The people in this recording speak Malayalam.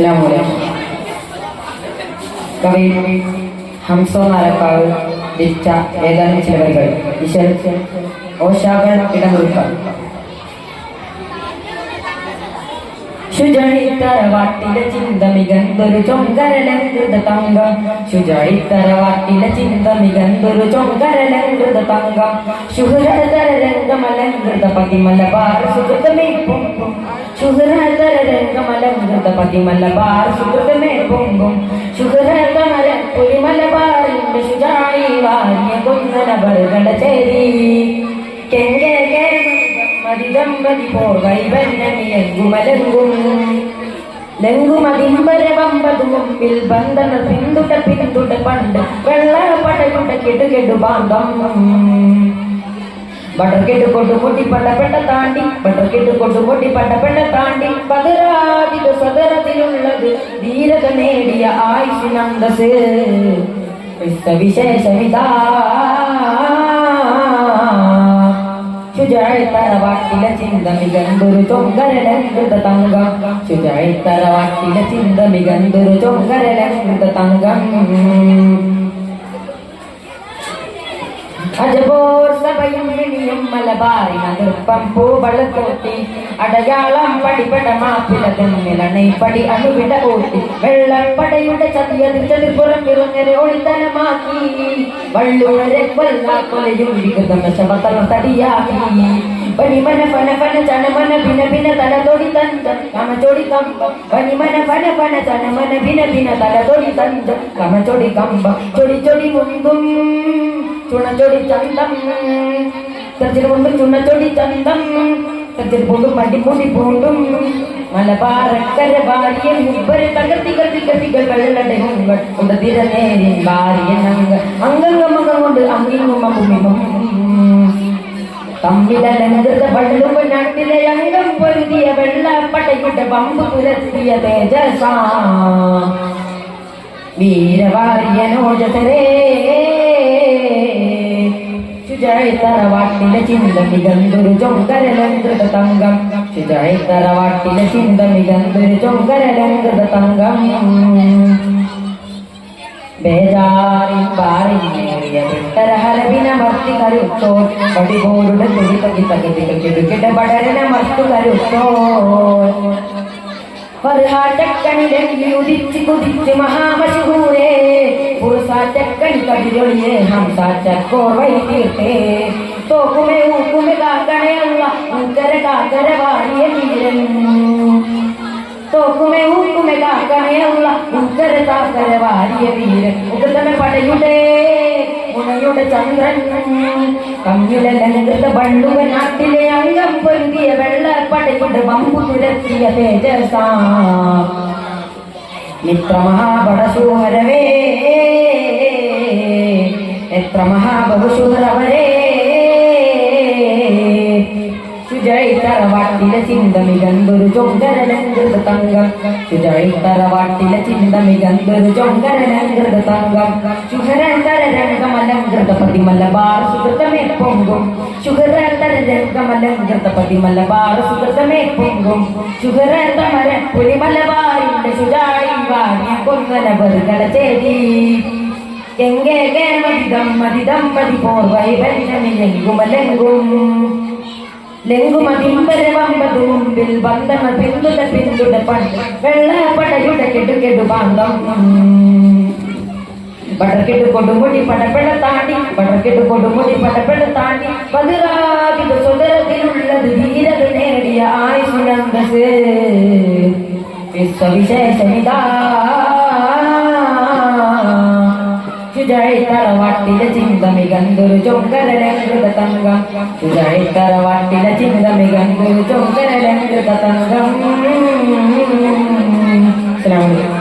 അസ്സലാമലൈക്കും. കവി ഹംസോ നാരക്കാവ് രചിച്ച ഏതാനും ചില വരികൾ ഇടമുറുക്കം ശുചഴിത്തറവാട്ടിലെ ചിന്ത മികന്തൊരു ചൊങ്കരലങ്കൃത തങ്കം ശുചഴിത്തറവാട്ടിലെ ചിന്ത മികന്തൊരു ചൊങ്കരലങ്കൃത തങ്കം ശുഹൃതരംഗമലങ്കൃത പതിമലബാർ സുഹൃതമേ പൊങ്കും ശുഹൃതരംഗമലങ്കൃത പതിമലബാർ സുഹൃതമേ പൊങ്കും ശുഹൃതമല പുലിമലബാറിന്റെ ശുചായി വാര്യ കൊന്നന ബറുകള ചേരി. കെങ്കേ മതിദമ്പതി പോർവൈ വന്നമിയങ്കുമലങ്കും ലങ്കുമതിമ്പരവമ്പതു മുമ്പിൽ ബന്ധന പിന്തുട പിന്തുട പണ്ട് വെള്ളപ്പടയുടെ കെടുകെടു ബാന്ധം ബട്ടർക്കെട്ട് കൊണ്ടു മുട്ടി പട്ട പെട്ട താണ്ടി ബട്ടർക്കെട്ട് കൊണ്ടു മുട്ടി പട്ട പെട്ട താണ്ടി. പതരാതിക സദരത്തിലുള്ളത് ധീരത നേടിയ ആയുഷിനന്ദസ് വിശേഷമിതാ ശുചാഴ്ത്തറവാട്ടില ചിന്ത മികന്തൊരു ചൊങ്കരലങ്കൃത തങ്കം ശുചാഴ്ത്തറവാട്ടില ചിന്ത മികന്തൊരു ചൊങ്കരലങ്കൃത തങ്കം അജബോർ സഭയും മലബാറിന നൃപ്പം പൂവളത്തോട്ടി അടയാളം പടിപട മാപ്പില തെന്നിലണை പടി അണുവിട ഓട്ടി. വെള്ളപ്പടയുടെ ചതിയതിൽ ചെളിപ്പുറം ഇറങ്ങരെ ഒളിത്തലമാക്കി വള്ളൂരെ കൊല്ലാക്കൊലയും വികൃതം ശവത്തളം തടിയാക്കി. വനിമന പന പന ചനമന ഭിന ഭിന തല തൊടി തഞ്ച. കമചൊടി കമ്പ. വനിമന പന പന ചനമന ഭിന ഭിന തല തൊടി തഞ്ച. കമചൊടി കമ്പ. ചൊടി ചൊടി മുൻപും ചുണചൊടി ചന്തം. ചുണച്ചൊടി ചന്തം. തെച്ചിൽ പൂണ്ടും മടിപ്പൂണ്ടി പൂണ്ടും മലബാറക്കര ഭാര്യ മുപ്പര് തകർത്തികൾ തികത്തികൾ വെള്ളടെ മുങ്ങൾ കൊണ്ട് തിരനേരിൻ ഭാര്യ അംഗ അംഗങ്ങമംഗം കൊണ്ട് അങ്ങിങ്ങും അമ്പുമിമം തമ്മിലലങ്കൃത പള്ളും നാട്ടിലെ അംഗം പൊരുതിയ വെള്ളപ്പടയുടെ പമ്പ് പുലർത്തിയ തേജസാ. വീരവാര്യനോജതരേ ശുചായിത്തറവാട്ടിലെ ചിന്ത മികന്തൊരു ചൊങ്കരലങ്കൃത തങ്കം. ശുചായിത്തറവാട്ടിലെ ചിന്ത മികന്തൊരു ചൊങ്കരലങ്കൃത തങ്കം. ബേജാറിൻ പാറിഞ്ഞേറിയ വിട്ടരഹരവിനമർത്തി കരുത്തോ പടിപോരുടെ തുടി തകി തകി കിടുകിട പടരനമർത്തു കരുത്തോ ಹೊರಸಾಟಕ್ಕಣಿದಿಚ್ಚಿ ಮಹಾಮಶೂರೇ ಪುರುಸಾಟಕ್ಕಣಿಕಡಿಯೊಳಿಯೇ ಹಂಸಾಚಕ್ಕೋರ್ವೈ ತೀರ್ಥೇ ತೋಕುಮೆ ಹೂಕುಮೆ ಕಾಕಣೆಯಲ್ಲ ಅಂಕರ ಕಾಕರ ಬಾರಿಯ ನೀರನ್ನು ತೋಕುಮೆ ಹೂಕುಮೆ ಕಾಕಣೆಯಲ್ಲ ಅಂಕರ ಕಾಕರ ಬಾರಿಯ ನೀರ ಉಗತನ ಪಡೆಯುಡೆ ಉಣಯುಡ ಚಂದ್ರನ್ನು കമ്മിലലങ്കൃത ബള്ളുവ നാട്ടിലെ അംഗം പൊരുതിയ വെള്ളപ്പടയുടെ വമ്പു തുരത്തിയ തേജസ എത്ര മഹാബടശൂഹരവേ എത്ര മഹാബഹുശൂഹരവരേ ശുചൈത്തറവാട്ടിലെ ചിന്ത മികന്തൊരു ചൊങ്കരലങ്കൃത തങ്കം. ശുചൈത്തറവാട്ടിലെ ചിന്ത മികന്തൊരു ചൊങ്കരലങ്കൃത തങ്കം. ശുഹരന്തര രംഗമലങ്കൃത പതിമല ബാർ സുഹൃതമേ പൊങ്കും. ശുഹരന്തര രംഗമലങ്കൃത പതിമല ബാർ സുഹൃതമേ പൊങ്കും. ശുഹരന്തമര പുലിമലബാറിന്റെ ശുചായി വാങ്ങിയ കൊന്നല ബറുകള ചേരി. എങ്കേ മതിതം മതിതം മതി പോർവൈ വെല്ലമിലെങ്കുമലെങ്കും ലെങ്കുമതിമ്പരവമ്പതു മുമ്പിൽ ബന്ധന പിന്തുട പിന്തുട പണ്ട് വെള്ളപ്പടയുടെ കെടുകെടു ബാന്ധം പടക്കെട്ട് കൊടുമുടി പടപ്പെട താണ്ടി. പടക്കെട്ട് കൊടുമുടി പടപ്പെട താണ്ടി. പതിറാതിക സുതരത്തിലുള്ളത് ധീരത നേടിയ ആയുസുനന്ദസ് വിശ്വവിശേഷമിതാ ശുചൈത്തറവാട്ടിലെ ചിന്ത മികന്തൊരു ചൊങ്കരലങ്കൃത തങ്കം ശുചൈത്തറവാട്ടിലെ ചിന്ത മികന്തൊരു ചൊങ്കരലങ്കൃത തങ്കം അസ്സലാമു അലൈക്കും